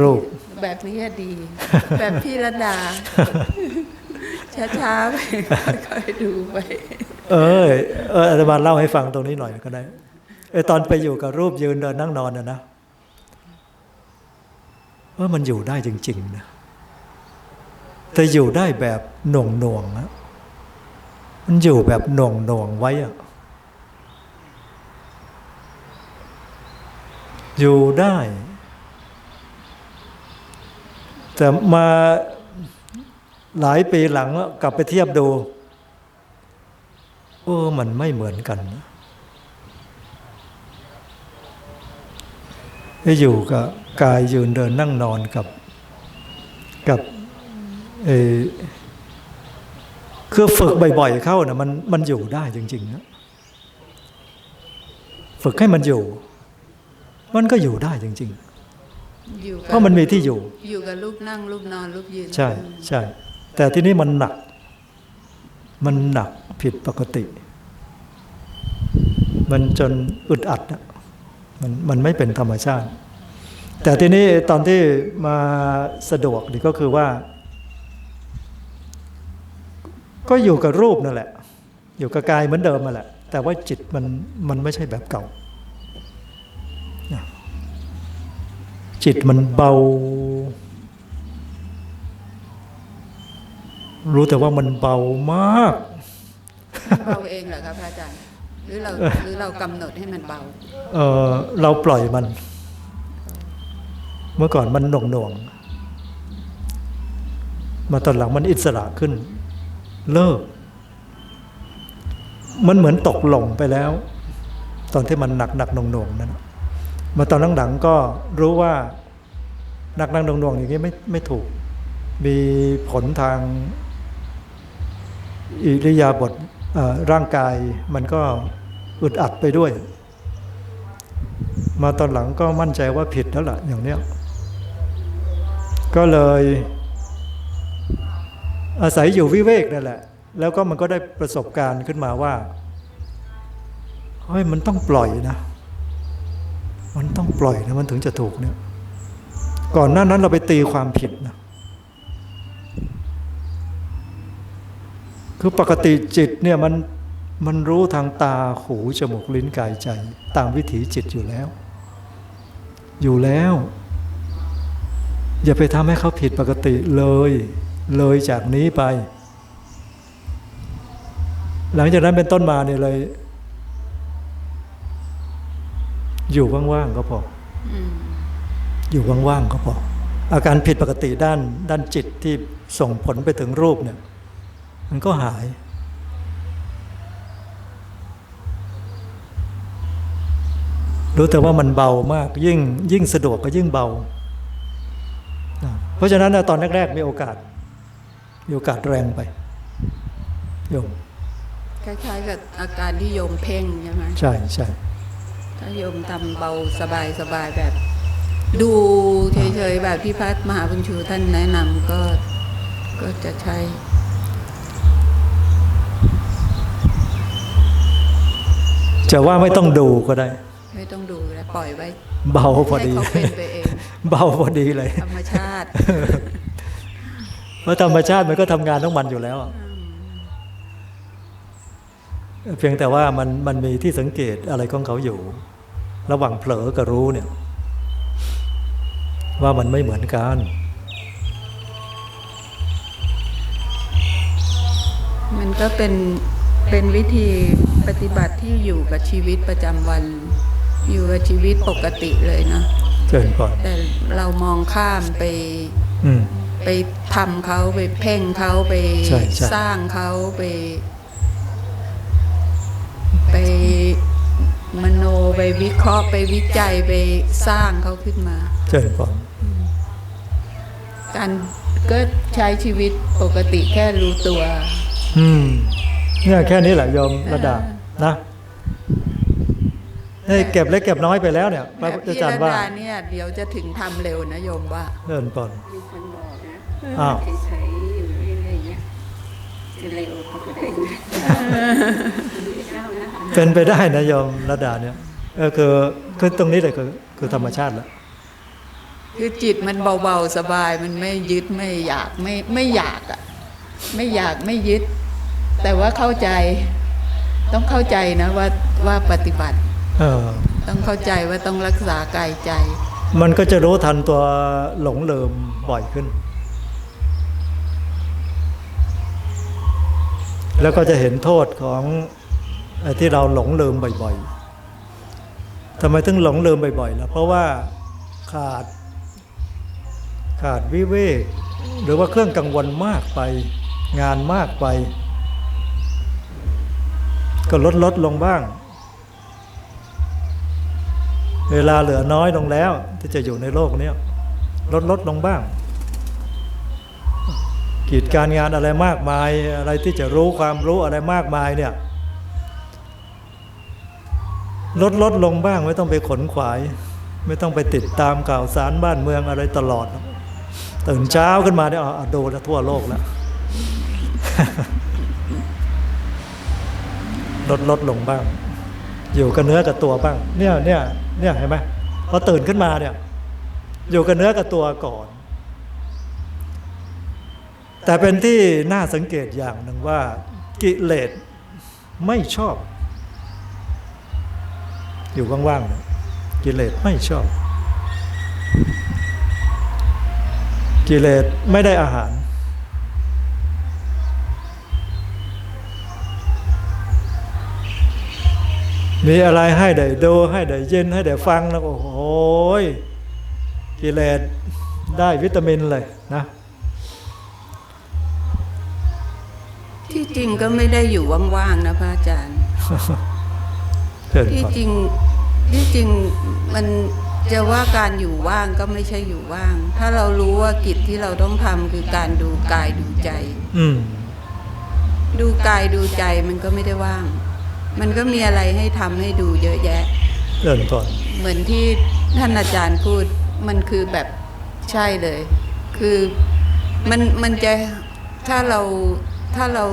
รูป แบบนี้ดี แบบพี่ระดา ช้าๆไปค่อยๆดูไป เออเอออาตมาเล่าให้ฟังตรงนี้หน่อยก็ได้เออตอนไปอยู่กับรูปยืนเดินนั่งนอนนะนะว่ามันอยู่ได้จริง ๆ นะแต่อยู่ได้แบบหน่วงหน่วงๆนะมันอยู่แบบหน่วงหน่วงๆไว้อะอยู่ได้ แต่มาหลายปีหลังกลับไปเทียบดูเออมันไม่เหมือนกันให้อยู่กับกายยืนเดินนั่งนอนกับกับเออคือฝึกบ่อยๆเข้านะมันมันอยู่ได้จริงๆนะฝึกให้มันอยู่ มันก็อยู่ได้จริง ๆ เพราะมันมีที่อยู่ อยู่กับรูปนั่งรูปนอนรูปยืน ใช่ใช่ แต่ที่นี้มันหนัก มันหนักผิดปกติ มันจนอึดอัดอะมันมันไม่เป็นธรรมชาติ แต่ที่นี้ตอนที่มาสะดวกนี่ก็คือว่า ก็อยู่กับรูปนั่นแหละ อยู่กับกายเหมือนเดิมมาแหละ แต่ว่าจิตมันมันไม่ใช่แบบเก่า จิตมันเบา รู้แต่ว่ามันเบามากเบาเองเหรอครับพระอาจารย์หรือเราหรือเรากำหนดให้มันเบา เออเราปล่อยมัน เมื่อก่อนมันหน่วงหน่วงๆมาตอนหลังมันอิสระขึ้น เลิก มันเหมือนตกหล่มไปแล้ว ตอนที่มันหนักหนักหน่วงหน่วงๆนั้น มาตอนหลังๆก็รู้ว่านักหนักหน่วงหน่วงๆอย่างนี้ไม่ไม่ถูก มีผลทาง อิริยาบถร่างกายมันก็อึดอัดไปด้วย มาตอนหลังก็มั่นใจว่าผิดแล้วล่ะอย่างเนี้ย ก็เลยอาศัยอยู่วิเวกนั่นแหละ แล้วก็มันก็ได้ประสบการณ์ขึ้นมาว่าเฮ้ยมันต้องปล่อยนะ มันต้องปล่อยนะมันถึงจะถูกเนี่ยก่อนหน้านั้นเราไปตีความผิดนะคือปกติจิตเนี่ยมันมันรู้ทางตาหูจมูกลิ้นกายใจ ตามวิถีจิตอยู่แล้ว อยู่แล้ว อย่าไปทำให้เขาผิดปกติเลย เลยจากนี้ไป หลังจากนั้นเป็นต้นมาเนี่ยเลย อยู่ว่างๆก็พออืมอยู่ว่างๆก็พออาการผิดปกติด้านด้านจิตที่ส่งผลไปถึงรูปเนี่ย มันก็หาย รู้แต่ว่ามันเบามากยิ่งยิ่งสะดวกก็ยิ่งเบานะเพราะฉะนั้นนะตอนแรกๆมีโอกาส มีโอกาสแรงไปโยมคล้ายๆกับอาการที่โยมเพ่งใช่ไหมใช่ใช่ ถ้าโยมทำเบาสบายสบายแบบ ดูเฉยๆแบบที่พระมหาบุญชูท่านแนะนำก็ก็จะใช้จะว่าไม่ต้องดูก็ได้ ไม่ต้องดูแล้วปล่อยไว้ เบาพอดีให้เขาเป็นไปเองเบาพอดีเลย ธรรมชาติเพราะธรรมชาติมันก็ทำงานของมันอยู่แล้วเพียงแต่ว่ามันมันมีที่สังเกตอะไรของเขาอยู่ ระหว่างเผลอกับรู้เนี่ย ว่ามันไม่เหมือนกันมันก็เป็นเป็นวิธีปฏิบัติที่อยู่กับชีวิตประจำวัน อยู่กับชีวิตปกติเลยเนาะเชิญก่อนแต่เรามองข้ามไปอืมไปทำเขาไปเพ่งเขาไปใช่ใช่สร้างเขาไป ไป มโนไปวิเคราะห์ไปวิจัยไปสร้างเขาขึ้นมาเชิญก่อนการก็ใช้ชีวิตปกติแค่รู้ตัว อืม เนี่ยแค่นี้แหละโยมระดานะเฮ้ยเก็บเล็กเก็บน้อยไปแล้วเนี่ยพแบระบอาพี่จารระย์ว่าดาเนี่ยเดี๋ยวจะถึงทำเร็วนะโยมว่าเชิญก่อนมีคนบอกนะอ้าวใช้ๆอยู่เรื่อยๆเนี่ยจะเร็วเขาก็ได้ก้าวหน้า เป็นไปได้นะโยมระดาเนี่ยเออคือคือตรงนี้เลยคือคือธรรมชาติแล้วคือจิตมันเบาๆสบายมันไม่ยึดไม่อยากไม่ไม่อยากอะไม่อยากไม่ยึด แต่ว่าเข้าใจ ต้องเข้าใจนะว่าว่าปฏิบัติเออต้องเข้าใจว่าต้องรักษากายใจ มันก็จะรู้ทันตัวหลงลืมบ่อยขึ้น แล้วก็จะเห็นโทษของไอ้ ที่เราหลงลืมบ่อยๆทำไมถึงหลงลืมบ่อยๆล่ะเพราะว่าขาด ขาดวิเวกหรือว่าเครื่องกังวลมากไป งานมากไป ก็ลดลดลงบ้าง เวลาเหลือน้อยลงแล้ว ที่จะอยู่ในโลกนี้ลดลดลงบ้างกิจการงานอะไรมากมายอะไรที่จะรู้ความรู้อะไรมากมายเนี่ย ลดลดลงบ้างไม่ต้องไปขนขวาย ไม่ต้องไปติดตามข่าวสารบ้านเมืองอะไรตลอด ตื่นเช้าขึ้นมาเนี่ยอ๋อดูแล้วทั่วโลกแล้วลดลดลงบ้าง อยู่กับเนื้อกับตัวบ้าง เนี่ยเนี่ยเนี่ยเห็นไหมพอตื่นขึ้นมาเนี่ย อยู่กับเนื้อกับตัวก่อน แต่เป็นที่น่าสังเกตอย่างหนึ่งว่า กิเลสไม่ชอบ อยู่ว่างๆเนี่ยกิเลสไม่ชอบ กิเลสไม่ได้อาหาร มีอะไรให้ได้ดูให้ได้ยินให้ได้ฟังแล้วโอ้โหยกิเลสได้วิตามินเลยนะที่จริงก็ไม่ได้อยู่ว่างๆนะพระอาจารย์ เชิญที่ก่อนจริงที่จริงมันจะว่าการอยู่ว่างก็ไม่ใช่อยู่ว่าง ถ้าเรารู้ว่ากิจที่เราต้องทำคือการดูกายดูใจ อืม ดูกายดูใจมันก็ไม่ได้ว่าง มันก็มีอะไรให้ทำให้ดูเยอะแยะเชิญก่อนเหมือนที่ท่านอาจารย์พูดมันคือแบบใช่เลย คือมันมันจะถ้าเราถ้าเรา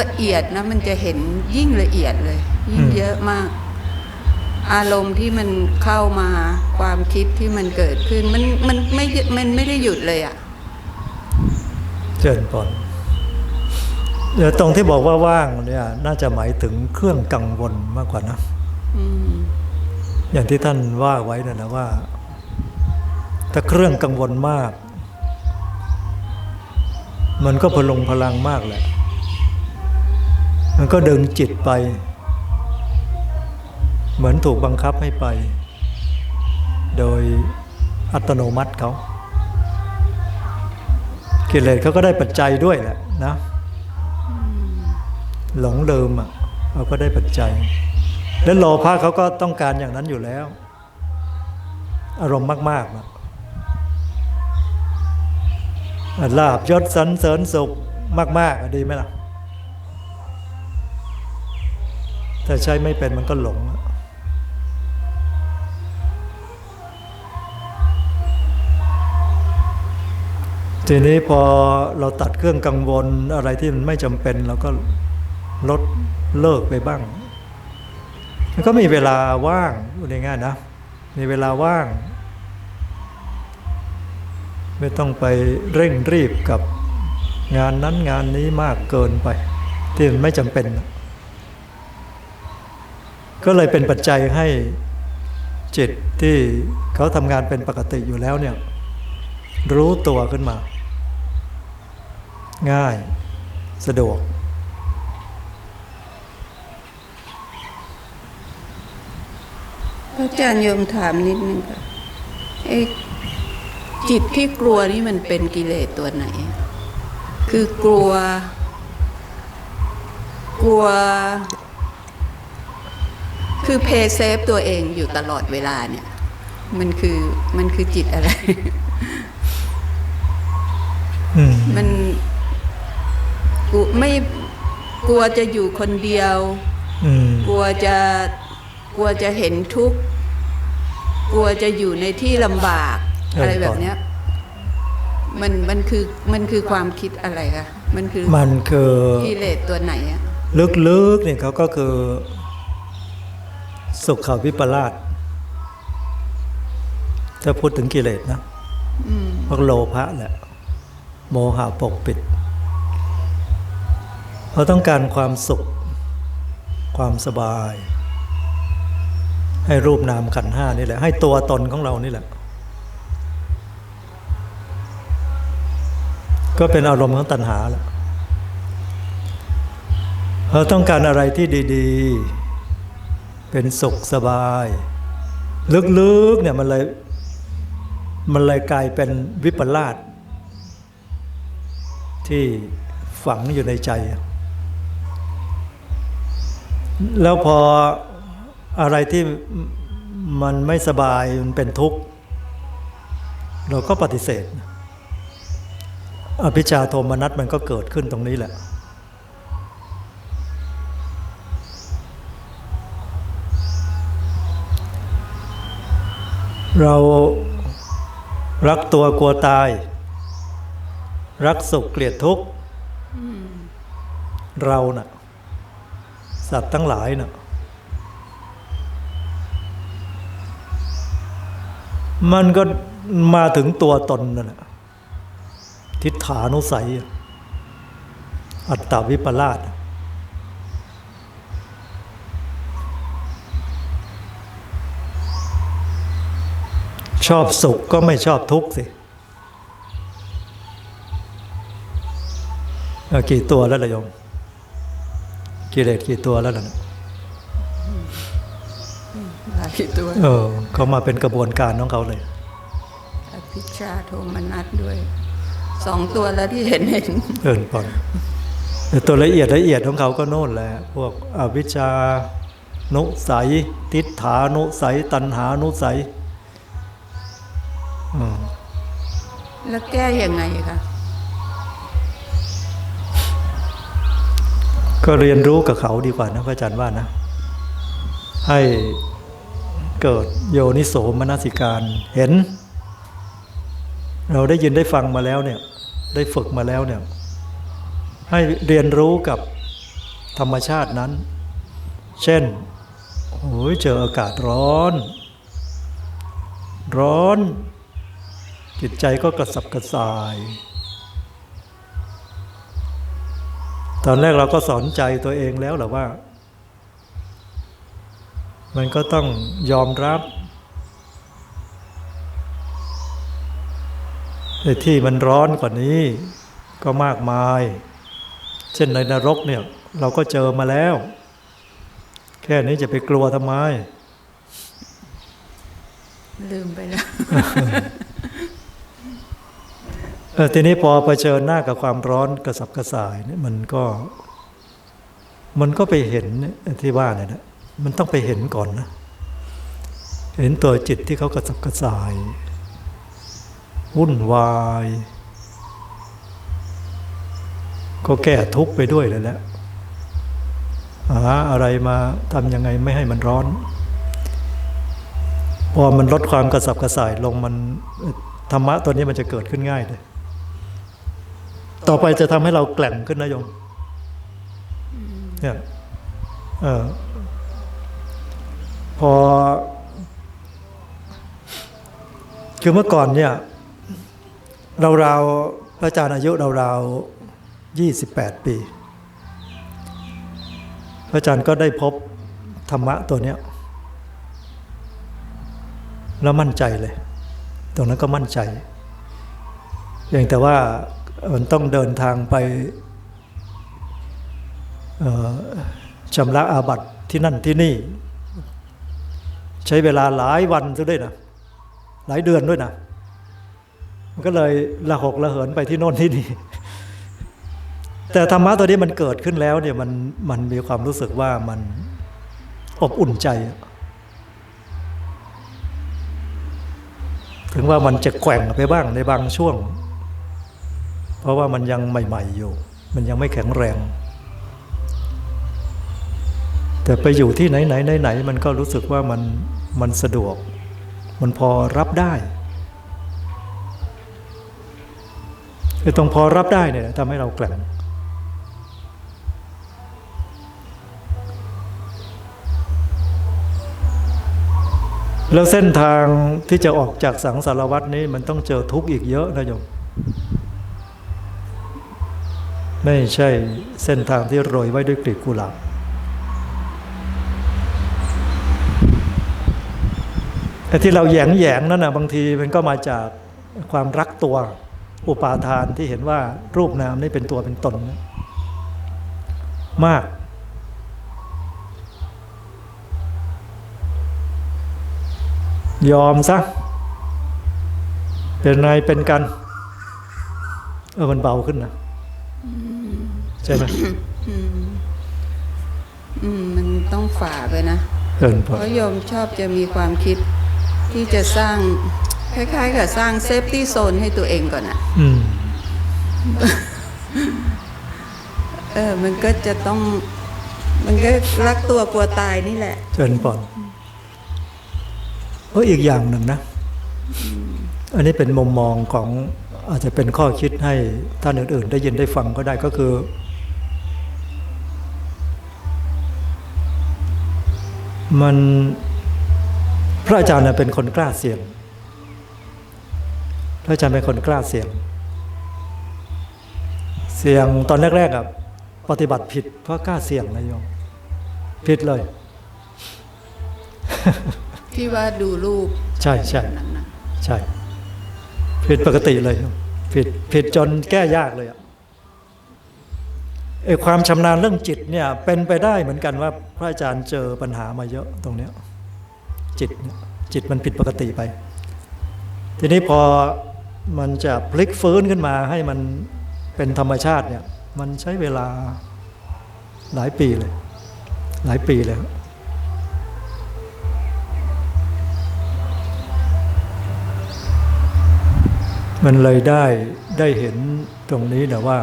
ละเอียดนะมันจะเห็นยิ่งละเอียดเลย ยิ่งเยอะมาก อารมณ์ที่มันเข้ามาความคิดที่มันเกิดขึ้น มันมันไม่มันไม่ได้หยุดเลยอะ่ะเชิญก่อนเดี๋ยวตรงที่บอกว่าว่างเนี่ย น่าจะหมายถึงเครื่องกังวลมากกว่านะอืมอย่างที่ท่านว่าไว้นะนะว่า ถ้าเครื่องกังวลมาก มันก็พลงพลังมากแหละ มันก็ดึงจิตไป เหมือนถูกบังคับให้ไป โดยอัตโนมัติเขากิเลสเขาก็ได้ปัจจัยด้วยแหละนะหลงลืมอะเขาก็ได้ปัจจัย และโลภะเขาก็ต้องการอย่างนั้นอยู่แล้ว อารมณ์มากๆนะลาบยศสรรเสริญสุขมากๆดีไหมล่ะ ถ้าใช้ไม่เป็นมันก็หลง ทีนี้พอเราตัดเครื่องกังวลอะไรที่มันไม่จำเป็นเราก็ลดเลิกไปบ้าง มันก็มีเวลาว่างง่ายๆนะ มีเวลาว่าง ไม่ต้องไปเร่งรีบกับงานนั้นงานนี้มากเกินไป ที่มันไม่จำเป็น ก็เลยเป็นปัจจัยให้จิตที่เขาทำงานเป็นปกติอยู่แล้วเนี่ย รู้ตัวขึ้นมา ง่ายสะดวก อาจารย์โยมถามนิดนึงค่ะไอ้จิตที่กลัวนี่มันเป็นกิเลสตัวไหน คือกลัว กลัว คือเพย์เซฟตัวเองอยู่ตลอดเวลาเนี่ย มันคือมันคือจิตอะไรอืมมันกลัวไม่กลัวจะอยู่คนเดียวอืมกลัวจะกลัวจะเห็นทุกข์กลัวจะอยู่ในที่ลำบาก อะไรแบบเนี้ย มันมันคือมันคือความคิดอะไรคะมันคือมันคือกิเลสตัวไหนอะลึกๆเนี่ยเขาก็คือ สุขวิปลาสถ้าพูดถึงกิเลสนะอืมพวกโลภะแหละ โมหะปกปิดเราต้องการความสุข ความสบาย ให้รูปนามขันธ์ห้านี่แหละ ให้ตัวตนของเรานี่แหละ ก็เป็นอารมณ์ของตัณหาแหละเราต้องการอะไรที่ดี ๆ เป็นสุขสบาย ลึกๆเนี่ยมันเลยมันเลยกลายเป็นวิปลาสที่ฝังอยู่ในใจ แล้วพออะไรที่มันไม่สบายมันเป็นทุกข์ เราก็ปฏิเสธ อภิชาโทมนัสมันก็เกิดขึ้นตรงนี้แหละ เรารักตัวกลัวตาย รักสุขเกลียดทุกข์เราน่ะ สัตว์ทั้งหลายน่ะ มันก็มาถึงตัวตนนั่นแหละทิฏฐานุสัย อัตตวิปลาส ชอบสุขก็ไม่ชอบทุกข์สิเอากี่ตัวแล้วล่ะโยมกิเลสกี่ตัวแล้วล่ะเนี่ยหลายตัวเออเขามาเป็นกระบวนการของเขาเลยอภิชาโทมนัสด้วยสองตัวแล้วที่เห็นเห็นเอินก่อนแต่ตัวละเอียดละเอียดของเขาก็โน่นแหละพวกอวิชชานุสัยทิฏฐานุสัย ตัณหานุสัยอืม แล้วแก้ยังไงคะก็เรียนรู้กับเขาดีกว่านะพระอาจารย์ว่านะ ให้เกิดโยนิโสมนสิการเห็น เราได้ยินได้ฟังมาแล้วเนี่ย ได้ฝึกมาแล้วเนี่ย ให้เรียนรู้กับธรรมชาตินั้น เช่นโอ้ยเจออากาศร้อน ร้อน จิตใจก็กระสับกระส่าย ตอนแรกเราก็สอนใจตัวเองแล้วแหละว่า มันก็ต้องยอมรับไอ้ที่มันร้อนกว่านี้ก็มากมาย เช่นในนรกเนี่ยเราก็เจอมาแล้ว แค่นี้จะไปกลัวทำไม ลืมไปแล้ว ออทีนี้พอเผชิญหน้ากับความร้อนกระสับกระส่ายเนี่ยมันก็ มันก็ไปเห็นที่ว่าเนี่ยนะมันต้องไปเห็นก่อนนะ เห็นตัวจิตที่เขากระสับกระส่าย วุ่นวาย ก็แก้ทุกข์ไปด้วยเลยแหละหาอะไรมาทำยังไงไม่ให้มันร้อน พอมันลดความกระสับกระส่ายลงมันธรรมะตัวนี้มันจะเกิดขึ้นง่ายเลย ต่อไปจะทำให้เราแกล่งขึ้นนะโยมเนี่ยเออพอ คือเมื่อก่อนเนี่ย เราราวๆพระอาจารย์อายุเรารายี่สิบแปดปี พระอาจารย์ก็ได้พบธรรมะตัวเนี้ยแล้วมั่นใจเลย ตรงนั้นก็มั่นใจอย่างแต่ว่า มันต้องเดินทางไปชำระอาบัติที่นั่นที่นี่ ใช้เวลาหลายวันด้วยนะหลายเดือนด้วยนะมันก็เลยละหกละเหินไปที่โน่นที่นี่ แต่ธรรมะตัวนี้มันเกิดขึ้นแล้วเนี่ยมันมันมีความรู้สึกว่ามันอบอุ่นใจ ถึงว่ามันจะแกว่งไปบ้างในบางช่วง ราะว่ามันยังใหม่ ๆอยู่ มันยังไม่แข็งแรง แต่ไปอยู่ที่ไหนไหนไหนไหนมันก็รู้สึกว่ามันมันสะดวก มันพอรับได้ไอ้ตรงพอรับได้เนี่ยทำให้เราแกร่งแล้วเส้นทางที่จะออกจากสังสารวัตนี้มันต้องเจอทุกข์อีกเยอะนะโยม ไม่ใช่เส้นทางที่โรยไว้ด้วยกลีบกุหลาบไอ้ที่เราแยงแยงนั่นนะบางทีมันก็มาจากความรักตัวอุปาทานที่เห็นว่ารูปนามนี่เป็นตัวเป็นตน มาก ยอมซะ เป็นไงเป็นกัน เออมันเบาขึ้นนะ ใช่ไหมอืมมันต้องฝ่าไปนะเอินพอเพราะโยมชอบจะมีความคิดที่จะสร้าง คล้ายๆ กับสร้างเซฟตี้โซนให้ตัวเองก่อนอะอืมเออ มันก็จะต้อง มันก็รักตัวกลัวตายนี่แหละเชิญปอนเอออีกอย่างหนึ่งนะ อันนี้เป็นมุมมองของ อาจจะเป็นข้อคิดให้ท่านอื่น ๆ ได้ยินได้ฟังก็ได้ก็คือ มันพระอาจารย์น่ะเป็นคนกล้าเสี่ยง พระอาจารย์เป็นคนกล้าเสี่ยง เสี่ยงตอนแรกๆอะปฏิบัติผิดเพราะกล้าเสี่ยงนะโยมผิดเลยที่ว่าดูรูป ใช่ใช่นั้นนะใช่ ผิดปกติเลย ผิดผิดจนแก้ยากเลยอะไอความชำนาญเรื่องจิตเนี่ยเป็นไปได้เหมือนกันว่าพระอาจารย์เจอปัญหามาเยอะตรงเนี้ยจิตจิตมันผิดปกติไป ทีนี้พอมันจะพลิกฟื้นขึ้นมาให้มันเป็นธรรมชาติเนี่ย มันใช้เวลาหลายปีเลย หลายปีเลย มันเลยได้ได้เห็นตรงนี้นะว่า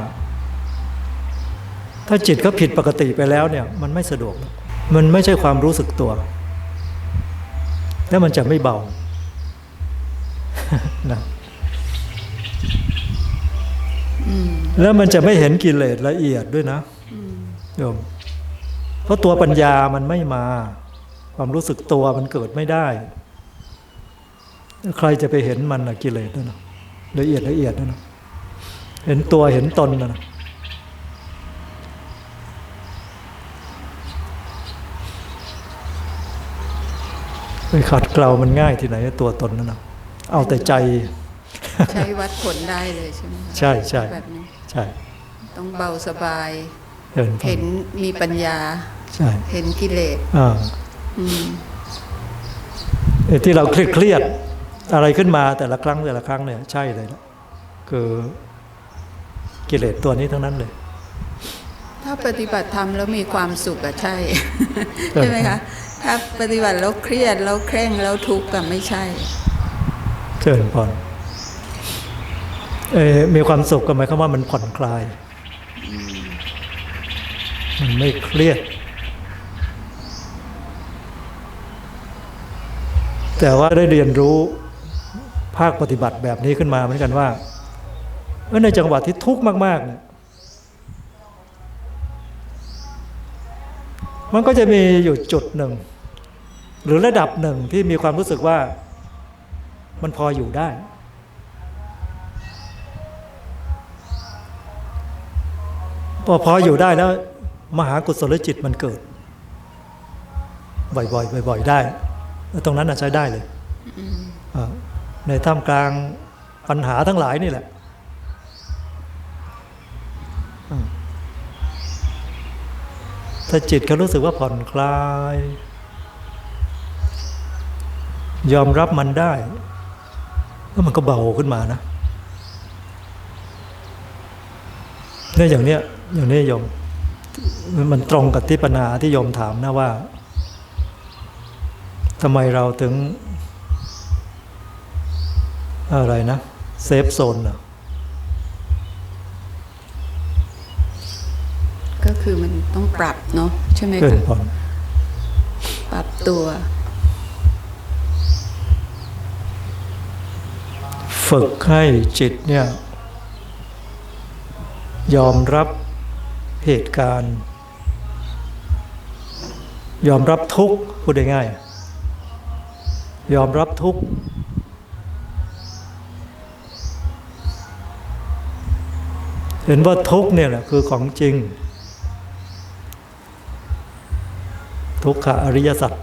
ถ้าจิตเขาผิดปกติไปแล้วเนี่ย มันไม่สะดวกหรอกมันไม่ใช่ความรู้สึกตัว แล้วมันจะไม่เบานะแล้วมันจะไม่เห็นกิเลสละเอียดด้วยนะโยมเพราะตัวปัญญามันไม่มา ความรู้สึกตัวมันเกิดไม่ได้ ใครจะไปเห็นมันนะกิเลสนั่นนะ ละเอียดละเอียดนั่นนะเห็นตัวเห็นตนนะนะไปขัดเกลามันง่ายที่ไหนตัวตนนั่นนะเอาแต่ใจ ใช้วัดผลได้เลยใช่ไหมคะใช่ใช่แบบนี้ใช่ ต้องเบาสบาย เห็นเห็นมีปัญญาใช่เห็นกิเลสอ่าอืมไอ้ที่เราเครียดเครียดๆ อะไรขึ้นมาแต่ละครั้งแต่ละครั้งเนี่ยใช่เลยนะคือกิเลสตัวนี้ทั้งนั้นเลย ถ้าปฏิบัติธรรมแล้วมีความสุขอะใช่เออใช่ไหมคะถ้าปฏิบัติแล้วเครียดแล้วเคร่งแล้วทุกข์ก็ไม่ใช่เชิญพรเออมีความสุขก็หมายความว่ามันผ่อนคลาย มันไม่เครียด แต่ว่าได้เรียนรู้ ภาคปฏิบัติแบบนี้ขึ้นมาเหมือนกันว่าเอ้ยในจังหวะที่ทุกข์มากๆเนี่ยมันก็จะมีอยู่จุดหนึ่ง หรือระดับหนึ่งที่มีความรู้สึกว่ามันพออยู่ได้ พอพออยู่ได้แล้ว มหากุศลจิตมันเกิด บ่อยๆบ่อยๆได้แล้วตรงนั้นน่ะใช้ได้เลยอ่า ในท่ามกลางปัญหาทั้งหลายนี่แหละถ้าจิตเขารู้สึกว่าผ่อนคลาย ยอมรับมันได้แล้วมันก็เบาขึ้นมานะเนี่ยอย่างเนี้ยอย่างนี้ยม มันตรงกับที่ปัญหาที่ยมถามนะว่าทำไมเราถึง อะไรนะเซฟโซนเหรอก็คือมันต้องปรับเนาะใช่ไหมเกินคะผ่อนปรับตัว ฝึกให้จิตเนี่ย ยอมรับเหตุการณ์ ยอมรับทุกข์พูดง่ายยอมรับทุกข์ เห็นว่าทุกเนี่ยแหละคือของจริง ทุกขอริยสัจ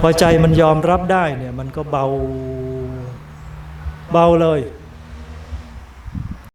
พอใจมันยอมรับได้เนี่ย มันก็เบา เบาเลย